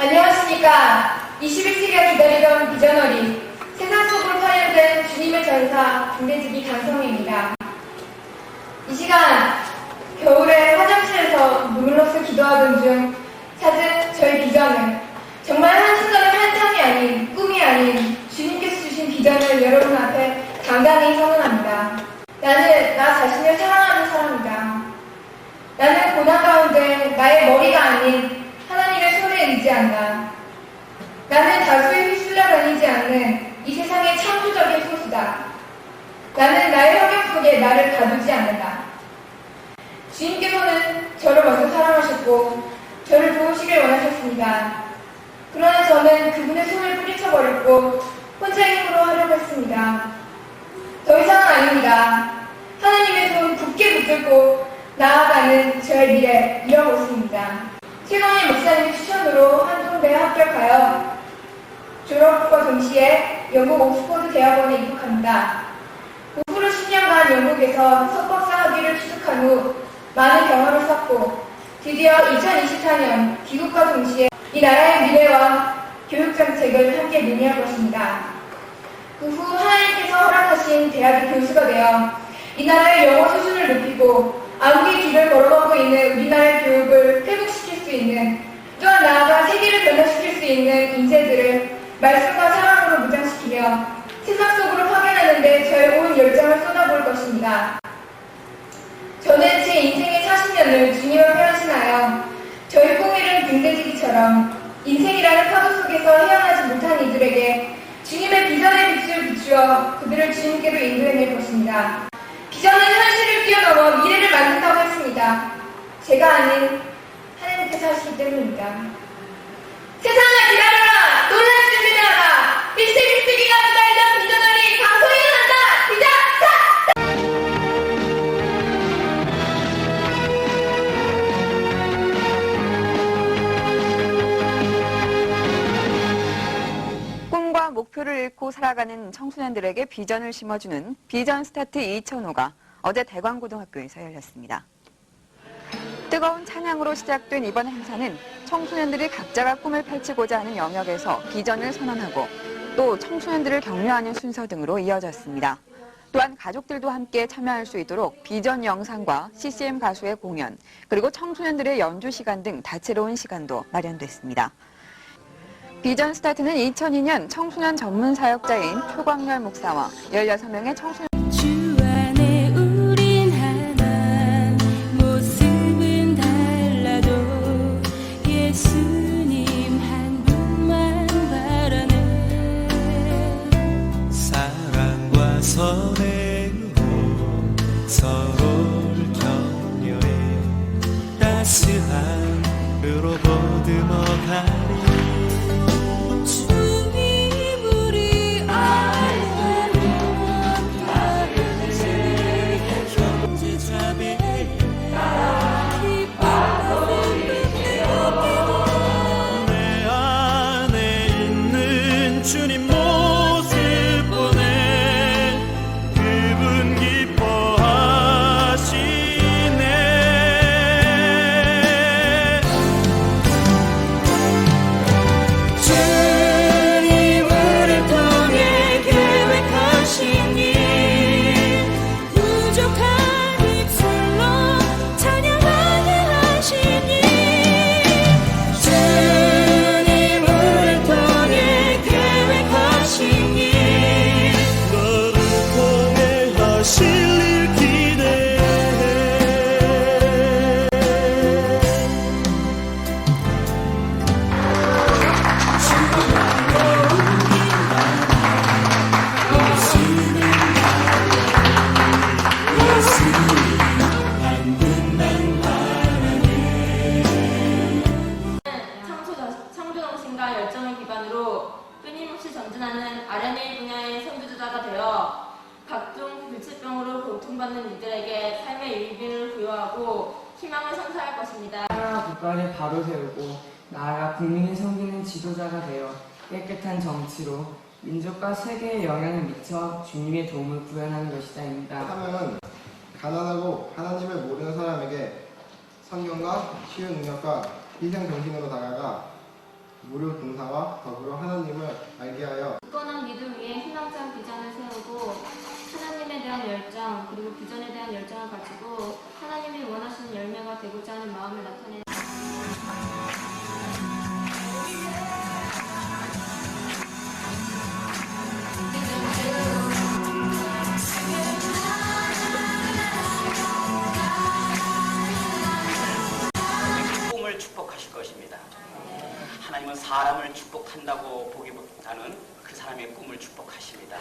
안녕하십니까. 21세기가 기다리던 비전어리, 세상 속으로 파열된 주님의 전사, 김대지기 강성입니다. 이 시간, 겨울에 화장실에서 눈물로써 기도하던 중 찾은 저의 비전은 정말 한순간의 한창이 아닌, 꿈이 아닌 주님께서 주신 비전을 여러분 앞에 당당히 선언합니다. 나는 나 자신을 사랑하는 사람이다. 나는 고난 가운데 나의 머리가 아닌 손에 의지한다. 나는 다수에 휩쓸려 다니지 않는 이 세상의 창조적인 소수다. 나는 나의 환경 속에 나를 가두지 않는다. 주님께서는 저를 먼저 사랑하셨고 저를 도우시길 원하셨습니다. 그러나 저는 그분의 손을 뿌리쳐버렸고 혼자 힘으로 하려고 했습니다. 더 이상은 아닙니다. 하나님의 손 굳게 붙들고 나아가는 저의 미래 이어보습니다. 최강의 목사님 추천으로 한동대에 합격하여 졸업과 동시에 영국 옥스퍼드 대학원에 입학합니다. 그 후로 10년간 영국에서 석박사 학위를 취득한 후 많은 경험을 쌓고 드디어 2024년 귀국과 동시에 이 나라의 미래와 교육 정책을 함께 논의할 것입니다. 그 후 하나님께서 허락하신 대학의 교수가 되어 이 나라의 영어 수준을 높이고 아무의 길을 걸어가고 있는 우리나라의 교육을 있는 또한 나아가 세계를 변화시킬 수 있는 인재들을 말씀과 사랑으로 무장시키며 세상 속으로 파견하는 데 저의 온 열정을 쏟아부을 것입니다. 저는 제 인생의 40년을 주님을 편신하여 저희 꿈이른 등대지기처럼 인생이라는 파도 속에서 헤어나지 못한 이들에게 주님의 비전의 빛을 비추어 그들을 주님께로 인도해낼 것입니다. 비전은 현실을 뛰어넘어 미래를 만든다고 했습니다. 제가 아닌 하나님께서 하시기 때문입니다. 세상을 기다려라! 놀랄 준비를 하라! 밀세밀세기가 기다리던 비전을 방송에 한다! 비전! 사! 꿈과 목표를 잃고 살아가는 청소년들에게 비전을 심어주는 비전 스타트 2005가 어제 대광고등학교에서 열렸습니다. 뜨거운 찬양으로 시작된 이번 행사는 청소년들이 각자가 꿈을 펼치고자 하는 영역에서 비전을 선언하고 또 청소년들을 격려하는 순서 등으로 이어졌습니다. 또한 가족들도 함께 참여할 수 있도록 비전 영상과 CCM 가수의 공연, 그리고 청소년들의 연주 시간 등 다채로운 시간도 마련됐습니다. 비전 스타트는 2002년 청소년 전문 사역자인 표광열 목사와 16명의 청소년 心。 부여하고 희망을 선사할 것입니다. 나라 국가를 바로 세우고 나아가 국민을 섬기는 지도자가 되어 깨끗한 정치로 민족과 세계에 영향을 미쳐 주님의 도움을 구현하는 것이다입니다. 사명은 가난하고 하나님을 모르는 사람에게 성경과 치유 능력과 희생 정신으로 다가가 무료 봉사와 더불어 하나님을 알게 하여 굳건한 믿음 위에 희망찬 비전을 세우고 하나님의 그리고 비전에 대한 열정을 가지고 되고자 하는 마음을 나타내 하나님의 꿈을 축복하실 것입니다. 하나님은 사람을 축복한다고 보기보다는 그 사람의 꿈을 축복하십니다.